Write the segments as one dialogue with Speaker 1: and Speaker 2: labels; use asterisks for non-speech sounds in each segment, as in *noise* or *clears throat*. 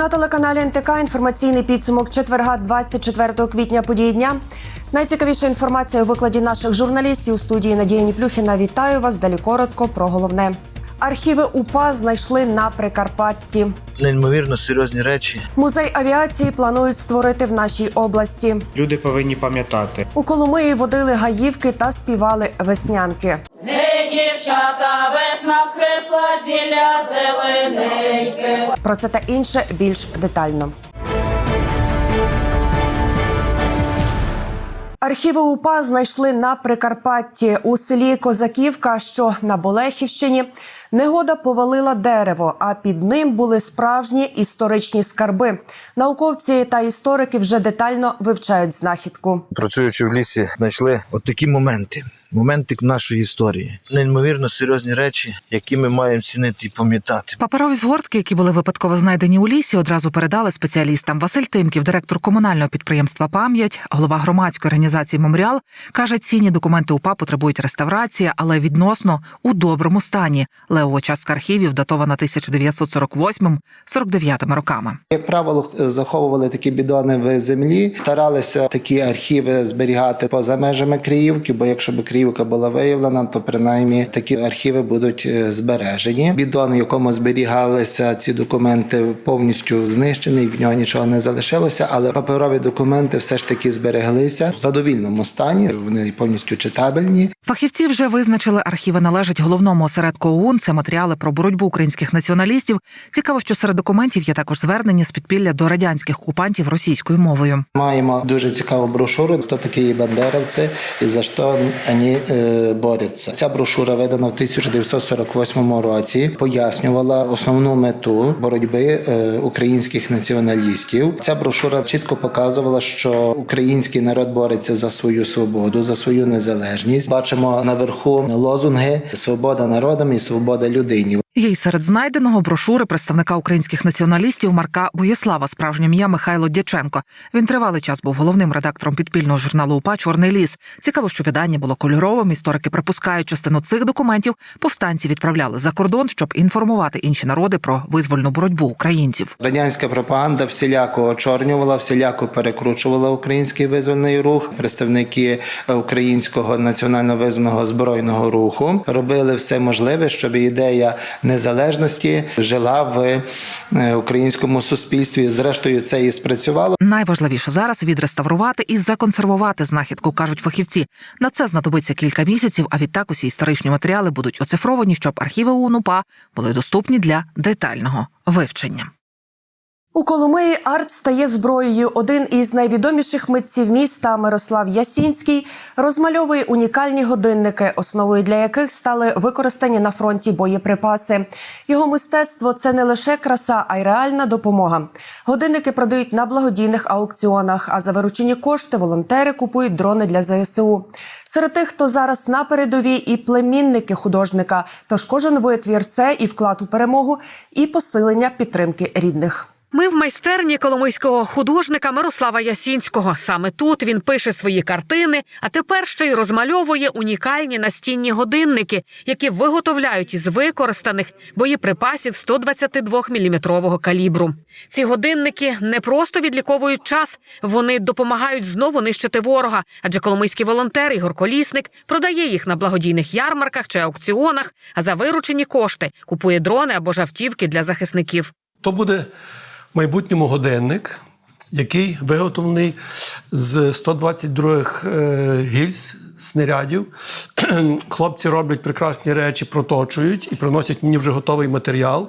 Speaker 1: На телеканалі НТК інформаційний підсумок четверга 24 квітня події дня. Найцікавіша інформація у викладі наших журналістів у студії Надія Ніплюхіна. Вітаю вас. Далі коротко про головне. Архіви УПА знайшли на Прикарпатті.
Speaker 2: Неймовірно серйозні речі.
Speaker 1: Музей авіації планують створити в нашій області.
Speaker 3: Люди повинні пам'ятати.
Speaker 1: У Коломиї водили гаївки та співали веснянки.
Speaker 4: Гей, дівчата, весна скресла зілля зелененьке.
Speaker 1: Про це та інше більш детально. Архіви УПА знайшли на Прикарпатті у селі Козаківка, що на Болехівщині. Негода повалила дерево, а під ним були справжні історичні скарби. Науковці та історики вже детально вивчають знахідку.
Speaker 2: Працюючи в лісі, знайшли от такі моменти. Моменти нашої історії. Неймовірно серйозні речі, які ми маємо цінити і пам'ятати.
Speaker 5: Паперові згортки, які були випадково знайдені у лісі, одразу передали спеціалістам. Василь Тимків, директор комунального підприємства Пам'ять, голова громадської організації Меморіал, каже, цінні документи УПА потребують реставрації, але відносно у доброму стані. Левова частка архівів датована 1948-49 роками.
Speaker 6: Як правило, заховували такі бідони в землі, старалися такі архіви зберігати поза межами Криївки, бо якщо б Криївка була виявлена, то принаймні такі архіви будуть е, збережені. Бідон, в якому зберігалися ці документи, повністю знищений, в нього нічого не залишилося, але паперові документи все ж таки збереглися в задовільному стані. Вони повністю читабельні.
Speaker 5: Фахівці вже визначили, архіви належать головному осередку ОУН. Це матеріали про боротьбу українських націоналістів. Цікаво, що серед документів є також звернення з підпілля до радянських окупантів російською мовою.
Speaker 6: Маємо дуже цікаву брошуру, хто такі бандеровці і за що вони е, борються. Ця брошура видана в 1948 році, пояснювала основну мету боротьби е, українських націоналістів. Ця брошура чітко показувала, що український народ бореться за свою свободу, за свою незалежність. Бачимо наверху лозунги Свобода народам і свобода людині.
Speaker 5: Є й серед знайденого брошури представника українських націоналістів Марка Боєслава, справжнє ім'я Михайло Дяченко. Він тривалий час був головним редактором підпільного журналу УПА Чорний ліс. Цікаво, що видання було кольоровим. Історики припускають, частину цих документів повстанці відправляли за кордон, щоб інформувати інші народи про визвольну боротьбу українців.
Speaker 6: Радянська пропаганда всіляко очорнювала, всіляко перекручувала український визвольний рух. Представники е, українського національно визвольного збройного руху робили все можливе, щоб ідея незалежності жила в е, українському суспільстві. Зрештою, це і спрацювало.
Speaker 5: Найважливіше зараз відреставрувати і законсервувати знахідку, кажуть фахівці. На це знадобиться кілька місяців. А відтак усі історичні матеріали будуть оцифровані, щоб архіви УНУПА були доступні для детального вивчення.
Speaker 1: У Коломиї арт стає зброєю. Один із найвідоміших митців міста Мирослав Ясінський розмальовує унікальні годинники, основою для яких стали використані на фронті боєприпаси. Його мистецтво це не лише краса, а й реальна допомога. Годинники продають на благодійних аукціонах. А за виручені кошти волонтери купують дрони для ЗСУ. Серед тих, хто зараз на передовій, і племінники художника. Тож кожен витвір це і вклад у перемогу, і посилення підтримки рідних.
Speaker 7: Ми в майстерні коломийського художника Мирослава Ясінського. Саме тут він пише свої картини, а тепер ще й розмальовує унікальні настінні годинники, які виготовляють із використаних боєприпасів 122-мм калібру. Ці годинники не просто відліковують час, вони допомагають знову нищити ворога. Адже коломийський волонтер Ігор Колісник продає їх на благодійних ярмарках чи аукціонах, а за виручені кошти купує дрони або ж автівки для захисників.
Speaker 8: То буде майбутньому годинник, який виготовлений з 122 е, гільз снарядів. *clears throat* Хлопці роблять прекрасні речі, проточують і приносять мені вже готовий матеріал.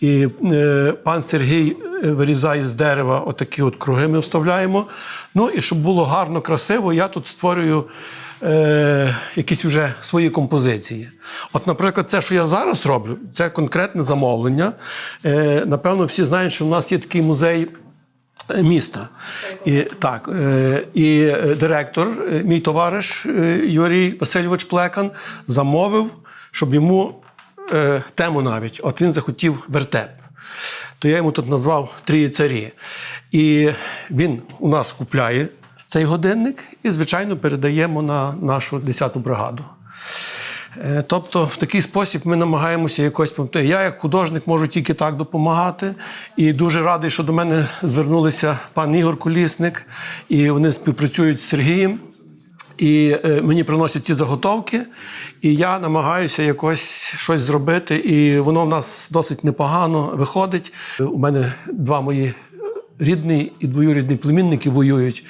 Speaker 8: І е, пан Сергій е, вирізає з дерева отакі от круги ми вставляємо. Ну і щоб було гарно, красиво, я тут створюю. Е, якісь вже свої композиції. От, наприклад, це, що я зараз роблю, це конкретне замовлення. Е, напевно, всі знають, що в нас є такий музей. е, Міста і так, е, і е, директор, мій товариш Юрій Васильович Плекан, замовив, щоб йому тему навіть. От він захотів вертеп. То я йому тут назвав Трії царі. І він у нас купляє цей годинник і, звичайно, передаємо на нашу 10-ту бригаду. Е, Тобто, в такий спосіб ми намагаємося якось допомогти. Я, як художник, можу тільки так допомагати. І дуже радий, що до мене звернулися пан Ігор Колісник, і вони співпрацюють з Сергієм. І е, мені приносять ці заготовки, і я намагаюся якось щось зробити. І воно в нас досить непогано виходить. У мене два мої рідні і двоюрідні племінники воюють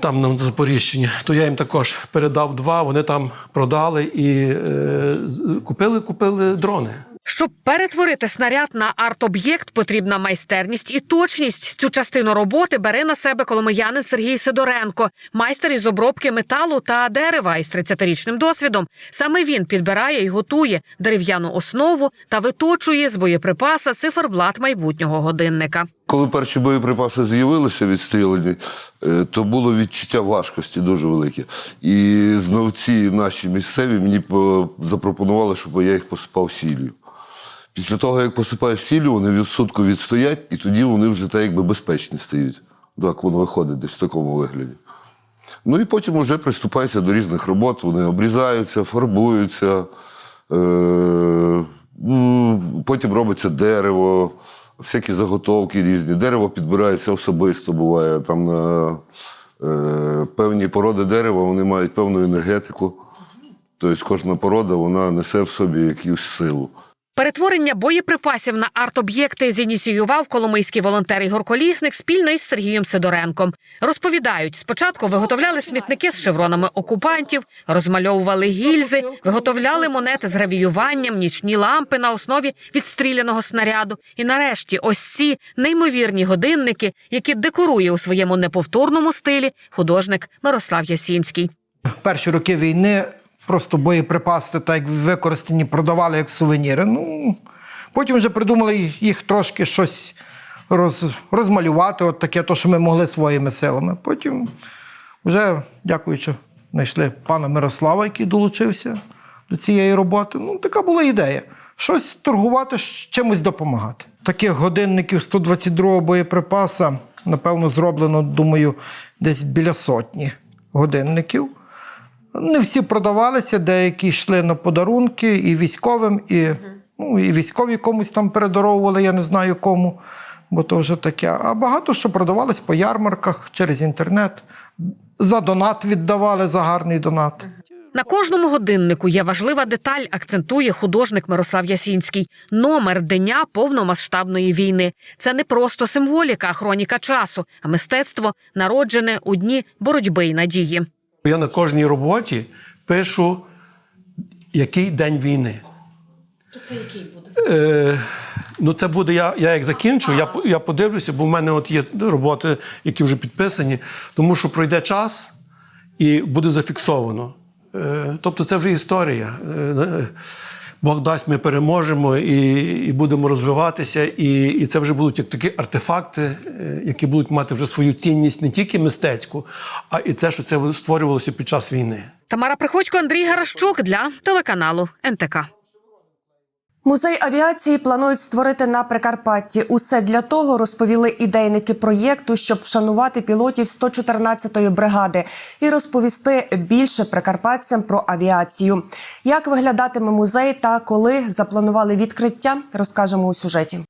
Speaker 8: там на Запоріжчині. То я їм також передав два. Вони там продали і е, купили, купили дрони.
Speaker 7: Щоб перетворити снаряд на арт-об'єкт, потрібна майстерність і точність. Цю частину роботи бере на себе коломиянин Сергій Сидоренко, майстер із обробки металу та дерева із 30-річним досвідом. Саме він підбирає і готує дерев'яну основу та виточує з боєприпаса циферблат майбутнього годинника.
Speaker 9: Коли перші боєприпаси з'явилися відстрілені, е, то було відчуття важкості дуже велике. І знавці наші місцеві мені запропонували, щоб я їх посипав сіллю. Після того, як посипаєш сіллю, вони сутку відстоять, і тоді вони вже так якби безпечні стають. Так воно виходить десь в такому вигляді. Ну і потім вже приступається до різних робот. Вони обрізаються, фарбуються. Е- потім робиться дерево, всякі заготовки різні. Дерево підбирається особисто, буває. Там на е- певні породи дерева вони мають певну енергетику. Тобто кожна порода вона несе в собі якусь силу.
Speaker 7: Перетворення боєприпасів на арт-об'єкти зініціював коломийський волонтер Ігор Колісник спільно із Сергієм Сидоренком. Розповідають, спочатку виготовляли смітники з шевронами окупантів, розмальовували гільзи, виготовляли монети з гравіюванням, нічні лампи на основі відстріляного снаряду. І нарешті ось ці неймовірні годинники, які декорує у своєму неповторному стилі художник Мирослав Ясінський.
Speaker 10: перші роки війни просто боєприпаси, так як використані, продавали як сувеніри. Ну, потім вже придумали їх трошки щось роз, розмалювати, от таке, то, що ми могли своїми силами. Потім вже, дякуючи, знайшли пана Мирослава, який долучився до цієї роботи. Ну, така була ідея. Щось торгувати, чимось допомагати. Таких годинників 122-го боєприпаса, напевно, зроблено, думаю, десь біля сотні годинників. Не всі продавалися, деякі йшли на подарунки і військовим, і, ну, і військові комусь там передаровували, я не знаю кому, бо то вже таке. А багато що продавалось по ярмарках через інтернет. За донат віддавали за гарний донат.
Speaker 7: На кожному годиннику є важлива деталь, акцентує художник Мирослав Ясінський. Номер дня повномасштабної війни. Це не просто символіка, а хроніка часу, а мистецтво народжене у дні боротьби й надії.
Speaker 8: Я на кожній роботі пишу, який день війни. То це який буде? Е, ну, це буде, я, я як закінчу, я, я подивлюся, бо в мене от є роботи, які вже підписані, тому що пройде час і буде зафіксовано. Е, тобто це вже історія. Е, Бог дасть, ми переможемо і, і будемо розвиватися, і, і це вже будуть як такі артефакти, е, які будуть мати вже свою цінність не тільки мистецьку, а і те, що це створювалося під час війни.
Speaker 7: Тамара Приходько, Андрій Гаращук для телеканалу НТК.
Speaker 1: Музей авіації планують створити на Прикарпатті. Усе для того розповіли ідейники проєкту, щоб вшанувати пілотів 114-ї бригади і розповісти більше прикарпатцям про авіацію. Як виглядатиме музей та коли запланували відкриття, розкажемо у сюжеті.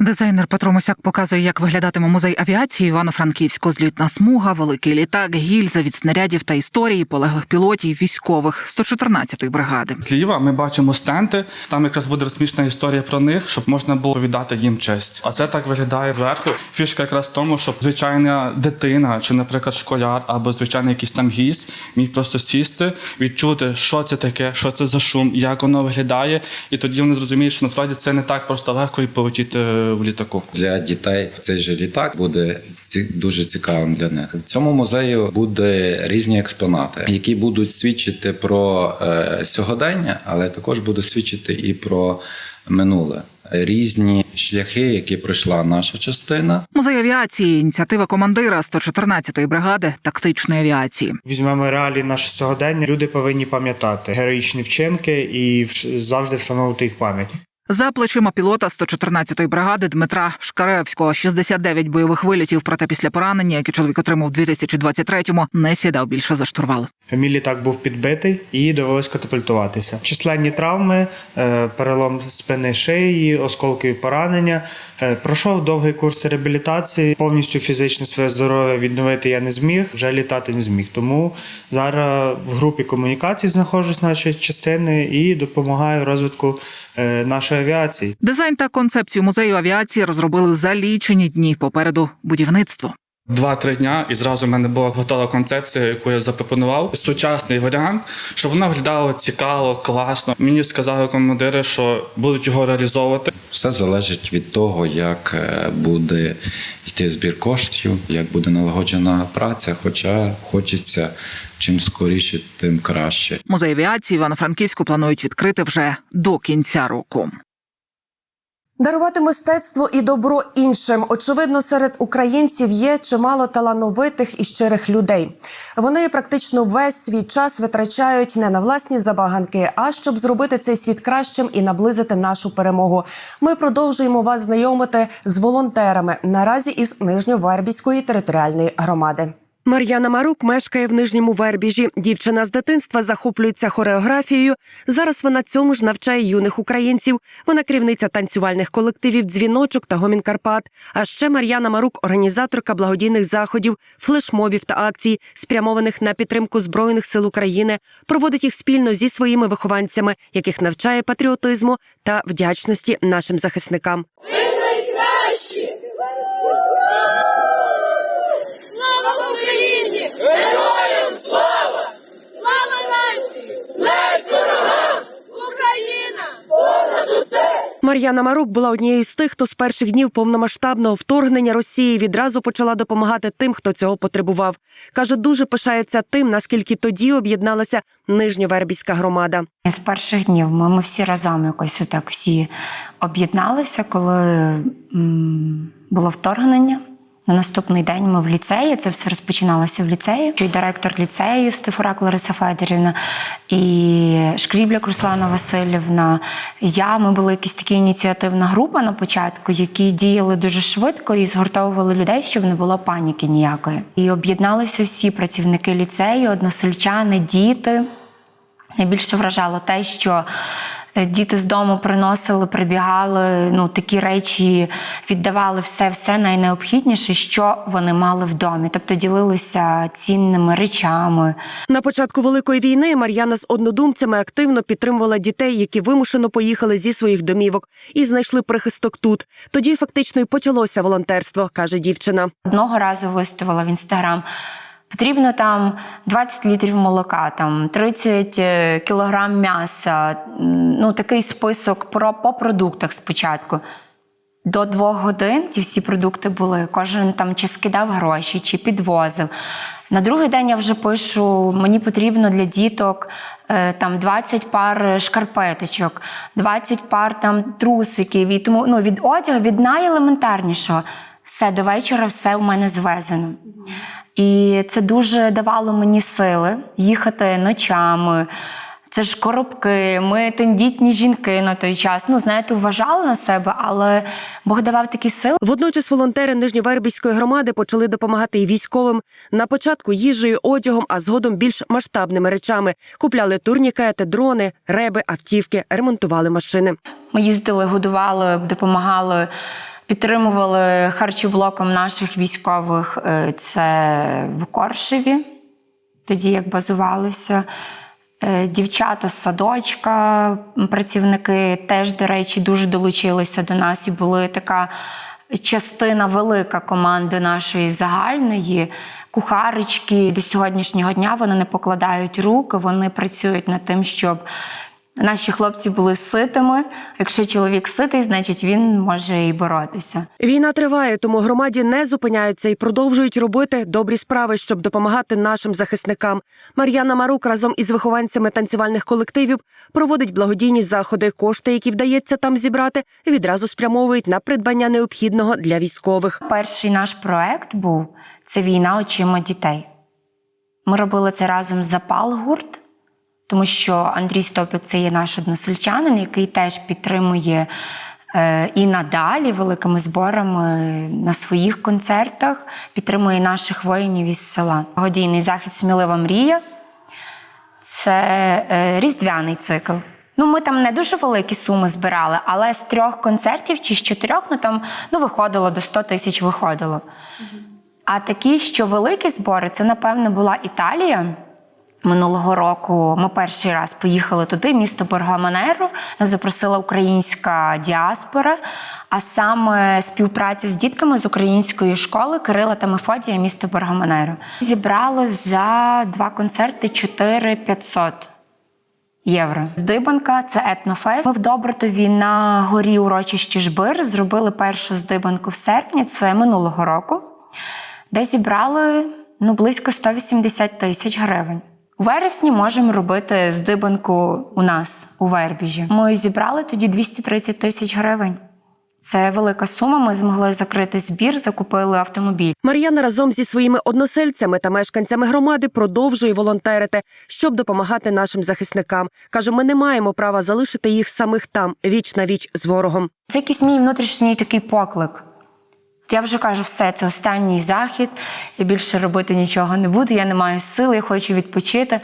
Speaker 5: Дизайнер Петро Мосяк показує, як виглядатиме музей авіації Івано-Франківську. Злітна смуга, великий літак, гільза від снарядів та історії полеглих пілотів військових 114-ї бригади.
Speaker 11: Зліва ми бачимо стенти. Там якраз буде розміщена історія про них, щоб можна було віддати їм честь. А це так виглядає зверху. Фішка якраз в тому, щоб звичайна дитина, чи, наприклад, школяр, або звичайний якийсь там гість, міг просто сісти, відчути, що це таке, що це за шум, як воно виглядає, і тоді вони зрозуміють, що насправді це не так просто легко і полетіти в літаку.
Speaker 12: Для дітей цей же літак буде дуже цікавим для них. В цьому музею буде різні експонати, які будуть свідчити про е, сьогодення, але також будуть свідчити і про минуле. Різні шляхи, які пройшла наша частина,
Speaker 5: Музей авіації ініціатива командира 114-ї бригади тактичної авіації.
Speaker 3: Візьмемо реалії наше сьогодення. Люди повинні пам'ятати героїчні вчинки і завжди вшановувати їх пам'ять.
Speaker 5: За плечима пілота 114-ї бригади Дмитра Шкаревського 69 бойових вилітів, проте після поранення, яке чоловік отримав у 2023-му, не сідав більше за штурвал.
Speaker 3: Мій літак був підбитий і довелось катапультуватися. Численні травми, е, перелом спини шиї, осколкові поранення. Е, Пройшов довгий курс реабілітації. Повністю фізичне своє здоров'я відновити я не зміг, вже літати не зміг. Тому зараз в групі комунікацій знаходжусь нашої частини і допомагаю розвитку нашої авіації.
Speaker 5: Дизайн та концепцію музею авіації розробили за лічені дні попереду будівництво.
Speaker 11: Два-три дня, і зразу в мене була готова концепція, яку я запропонував. Сучасний варіант, щоб воно виглядало цікаво, класно. Мені сказали командири, що будуть його реалізовувати.
Speaker 12: Все залежить від того, як е, буде йти збір коштів, як буде налагоджена праця. Хоча хочеться чим скоріше, тим краще.
Speaker 5: Музей авіації Івано-Франківську планують відкрити вже до кінця року.
Speaker 1: Дарувати мистецтво і добро іншим. Очевидно, серед українців є чимало талановитих і щирих людей. Вони практично весь свій час витрачають не на власні забаганки, а щоб зробити цей світ кращим і наблизити нашу перемогу. Ми продовжуємо вас знайомити з волонтерами наразі із Нижньовербівської територіальної громади. Мар'яна Марук мешкає в нижньому Вербіжі. Дівчина з дитинства захоплюється хореографією. Зараз вона цьому ж навчає юних українців. Вона керівниця танцювальних колективів Дзвіночок та Гомін Карпат. А ще Мар'яна Марук організаторка благодійних заходів, флешмобів та акцій, спрямованих на підтримку збройних сил України. Проводить їх спільно зі своїми вихованцями, яких навчає патріотизму та вдячності нашим захисникам.
Speaker 4: Слава Україні! Героям слава! Слава нації! Смерть ворогам! Україна! Понад усе!
Speaker 1: Мар'яна Марук була однією з тих, хто з перших днів повномасштабного вторгнення Росії відразу почала допомагати тим, хто цього потребував. каже, дуже пишається тим, наскільки тоді об'єдналася нижньовербіська громада.
Speaker 13: З перших днів ми, ми всі разом якось отак всі об'єдналися, коли м, було вторгнення. На наступний день ми в ліцеї, це все розпочиналося в ліцеї. І директор ліцею Стефурак Лариса Федорівна і Шкрібляк Руслана Васильівна. Я ми були якась така ініціативна група на початку, які діяли дуже швидко і згуртовували людей, щоб не було паніки ніякої. І об'єдналися всі працівники ліцею, односельчани, діти. Найбільше вражало те, що діти з дому приносили, прибігали, ну такі речі віддавали все, все найнеобхідніше, що вони мали в домі. Тобто ділилися цінними речами.
Speaker 1: На початку великої війни Мар'яна з однодумцями активно підтримувала дітей, які вимушено поїхали зі своїх домівок і знайшли прихисток тут. Тоді фактично й почалося волонтерство, каже дівчина.
Speaker 13: Одного разу виставила в інстаграм. Потрібно там 20 літрів молока, там 30 е, кілограм м'яса. Ну такий список про по продуктах спочатку. До двох годин ці всі продукти були. Кожен там чи скидав гроші, чи підвозив. На другий день я вже пишу: мені потрібно для діток е, там 20 пар шкарпеточок, 20 пар там трусиків. І тому ну, від одягу, від найелементарнішого. Все до вечора, все в мене звезено. І це дуже давало мені сили їхати ночами. Це ж коробки, ми тендітні жінки на той час. Ну, знаєте, вважали на себе, але Бог давав такі сили.
Speaker 1: Водночас волонтери Нижньовербівської громади почали допомагати і військовим. На початку їжею, одягом, а згодом більш масштабними речами. Купляли турнікети, дрони, реби, автівки, ремонтували машини.
Speaker 13: Ми їздили, годували, допомагали, підтримували харчоблоком наших військових. Е, Це в Коршеві, тоді як базувалися. Е, Дівчата з садочка, працівники теж, до речі, дуже долучилися до нас і були така частина велика команди нашої загальної. Кухарочки до сьогоднішнього дня вони не покладають рук, вони працюють над тим, щоб наші хлопці були ситими. Якщо чоловік ситий, значить він може і боротися.
Speaker 1: Війна триває, тому громаді не зупиняються і продовжують робити добрі справи, щоб допомагати нашим захисникам. Мар'яна Марук разом із вихованцями танцювальних колективів проводить благодійні заходи. Кошти, які вдається там зібрати, відразу спрямовують на придбання необхідного для військових.
Speaker 13: Перший наш проект був це війна очима дітей. Ми робили це разом з запал гурт. Тому що Андрій Стопік це є наш односельчанин, який теж підтримує е, і надалі великими зборами на своїх концертах, підтримує наших воїнів із села. Годійний захід Смілива мрія це е, різдвяний цикл. Ну, ми там не дуже великі суми збирали, але з трьох концертів чи з чотирьох, ну там ну, виходило до 100 тисяч виходило. А такі, що великі збори, це, напевно, була Італія. Минулого року ми перший раз поїхали туди, місто Боргаманеро. Нас запросила українська діаспора, а саме співпраця з дітками з української школи Кирила та Мефодія, місто Боргаманеро. Зібрали за два концерти 4 500 євро. Здибанка це етнофест. Ми в Добротові на горі урочищі Жбир зробили першу здибанку в серпні, це минулого року, де зібрали ну, близько 180 тисяч гривень. У вересні можемо робити здибанку у нас у Вербіжі. Ми зібрали тоді 230 тисяч гривень. Це велика сума. Ми змогли закрити збір, закупили автомобіль.
Speaker 1: Мар'яна разом зі своїми односельцями та мешканцями громади продовжує волонтерити, щоб допомагати нашим захисникам. каже, ми не маємо права залишити їх самих там віч на віч з ворогом.
Speaker 13: Це якийсь мій внутрішній такий поклик. Я вже кажу, все, це останній захід, я більше робити нічого не буду, я не маю сили, я хочу відпочити.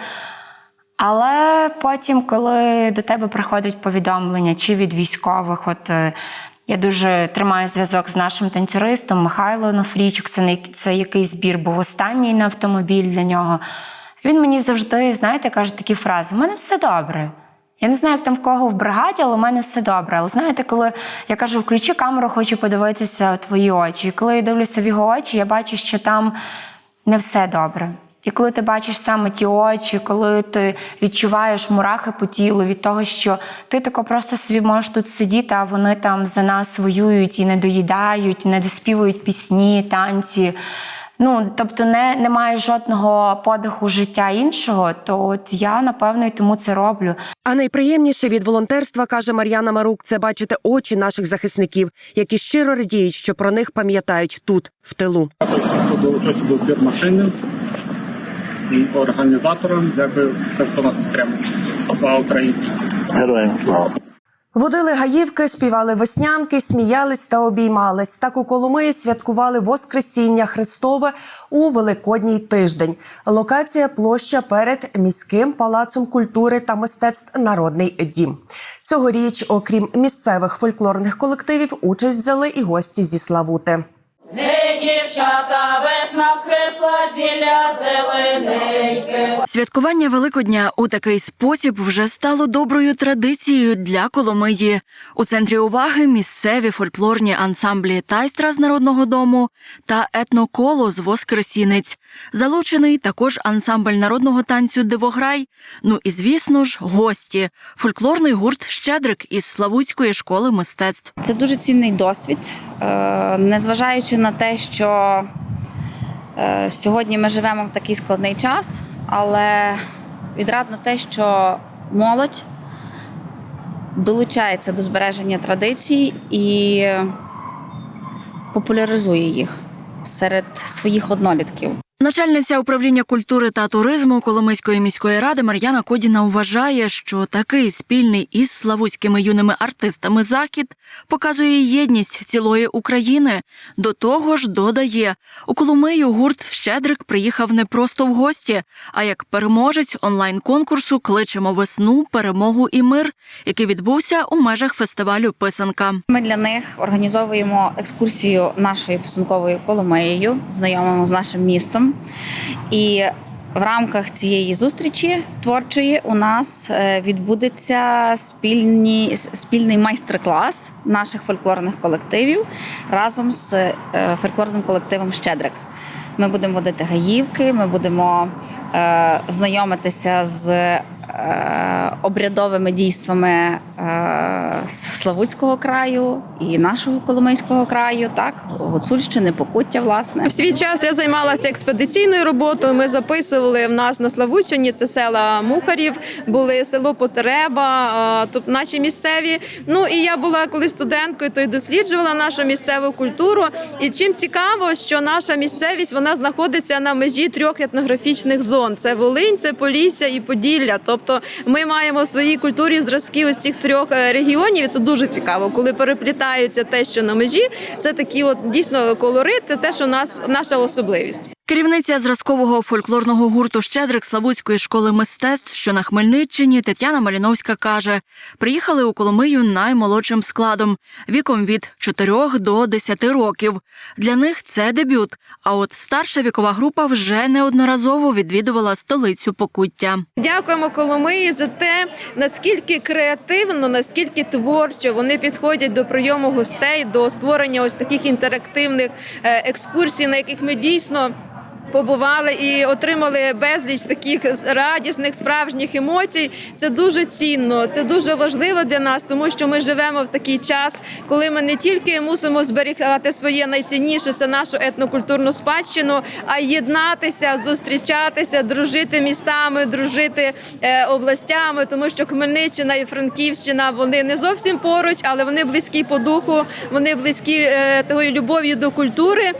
Speaker 13: Але потім, коли до тебе приходять повідомлення чи від військових, от е, я дуже тримаю зв'язок з нашим танцюристом Михайло Нофрічук, це, не, це який збір був останній на автомобіль для нього. Він мені завжди, знаєте, каже такі фрази: у мене все добре. Я не знаю, як там в кого в бригаді, але у мене все добре. Але знаєте, коли я кажу, включи камеру, хочу подивитися твої очі. І коли я дивлюся в його очі, я бачу, що там не все добре. І коли ти бачиш саме ті очі, коли ти відчуваєш мурахи по тілу від того, що ти тако просто собі можеш тут сидіти, а вони там за нас воюють і не доїдають, не доспівують пісні, танці. Ну, тобто, не, немає жодного подиху життя іншого, то от я напевно і тому це роблю.
Speaker 1: А найприємніше від волонтерства каже Мар'яна Марук, це бачити очі наших захисників, які щиро радіють, що про них пам'ятають тут, в тилу.
Speaker 14: долучився до збір машини і організаторам. Дякую, те, хто нас підтримує. Слава Україні! Героям слава!
Speaker 1: Водили гаївки, співали веснянки, сміялись та обіймались. Так у Коломиї святкували Воскресіння Христове у Великодній тиждень. Локація площа перед міським палацом культури та мистецтв Народний дім. Цьогоріч, окрім місцевих фольклорних колективів, участь взяли і гості зі Славути.
Speaker 4: Гей, дівчата, весна скресла зілля зелененьке.
Speaker 15: Святкування Великодня у такий спосіб вже стало доброю традицією для Коломиї. У центрі уваги місцеві фольклорні ансамблі тайстра з народного дому та етноколо з Воскресінець. Залучений також ансамбль народного танцю Дивограй. Ну і звісно ж, гості фольклорний гурт Щедрик із Славутської школи мистецтв.
Speaker 16: Це дуже цінний досвід, е, незважаючи на те, що е, сьогодні ми живемо в такий складний час, але відрадно те, що молодь долучається до збереження традицій і популяризує їх серед своїх однолітків.
Speaker 15: Начальниця управління культури та туризму Коломийської міської ради Мар'яна Кодіна вважає, що такий спільний із славутськими юними артистами захід показує єдність цілої України. До того ж, додає у Коломию гурт Щедрик приїхав не просто в гості, а як переможець онлайн-конкурсу Кличемо весну, перемогу і мир, який відбувся у межах фестивалю Писанка.
Speaker 16: Ми для них організовуємо екскурсію нашою писанковою Коломиєю, знайомимо з нашим містом. І в рамках цієї зустрічі творчої у нас е, відбудеться спільні, спільний майстер-клас наших фольклорних колективів разом з е, фольклорним колективом Щедрик. Ми будемо водити гаївки, ми будемо е, знайомитися з е, обрядовими дійствами е, Славутського краю і нашого Коломийського краю, так, Гуцульщини, Покуття, власне.
Speaker 17: В свій час я займалася експедиційною роботою. Ми записували в нас на Славучині, це села Мухарів, були село Потреба, тобто наші місцеві. Ну і я була коли студенткою, то й досліджувала нашу місцеву культуру. І чим цікаво, що наша місцевість вона знаходиться на межі трьох етнографічних зон: це Волинь, це Полісся і Поділля. Тобто ми маємо в своїй культурі зразки ось цих трьох е, регіонів. Це дуже цікаво, коли переплітаються те, що на межі. Це такі, от дійсно колорит, це те, що нас наша особливість.
Speaker 15: Керівниця зразкового фольклорного гурту Щедрик Славутської школи мистецтв, що на Хмельниччині, Тетяна Маліновська каже: приїхали у Коломию наймолодшим складом віком від 4 до 10 років. Для них це дебют. А от старша вікова група вже неодноразово відвідувала столицю Покуття.
Speaker 17: Дякуємо Коломиї за те, наскільки креативно, наскільки творчо вони підходять до прийому гостей, до створення ось таких інтерактивних е, екскурсій, на яких ми дійсно. Побували і отримали безліч таких радісних справжніх емоцій. Це дуже цінно, це дуже важливо для нас, тому що ми живемо в такий час, коли ми не тільки мусимо зберігати своє найцінніше, це нашу етнокультурну спадщину, а й єднатися, зустрічатися, дружити містами, дружити е, областями, тому що Хмельниччина і Франківщина вони не зовсім поруч, але вони близькі по духу, вони близькі е, тою любов'ю до культури.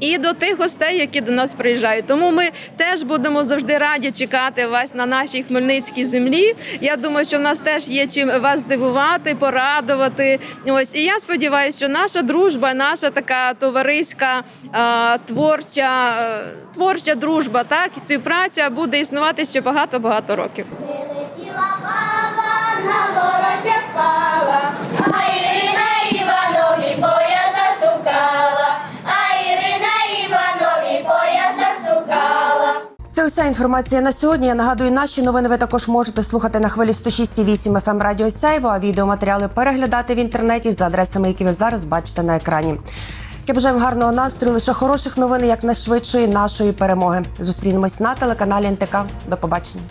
Speaker 17: І до тих гостей, які до нас приїжджають. Тому ми теж будемо завжди раді чекати вас на нашій хмельницькій землі. Я думаю, що в нас теж є чим вас здивувати, порадувати. Ось і я сподіваюся, що наша дружба, наша така товариська творча, е, творча дружба, так і співпраця буде існувати ще багато багато років.
Speaker 1: Уся інформація на сьогодні. Я нагадую, наші новини ви також можете слухати на хвилі 106,8 FM Радіо Сяйво, а відеоматеріали переглядати в інтернеті за адресами, які ви зараз бачите на екрані. Я бажаю гарного настрою, лише хороших новин, як найшвидшої нашої перемоги. Зустрінемось на телеканалі НТК. До побачення.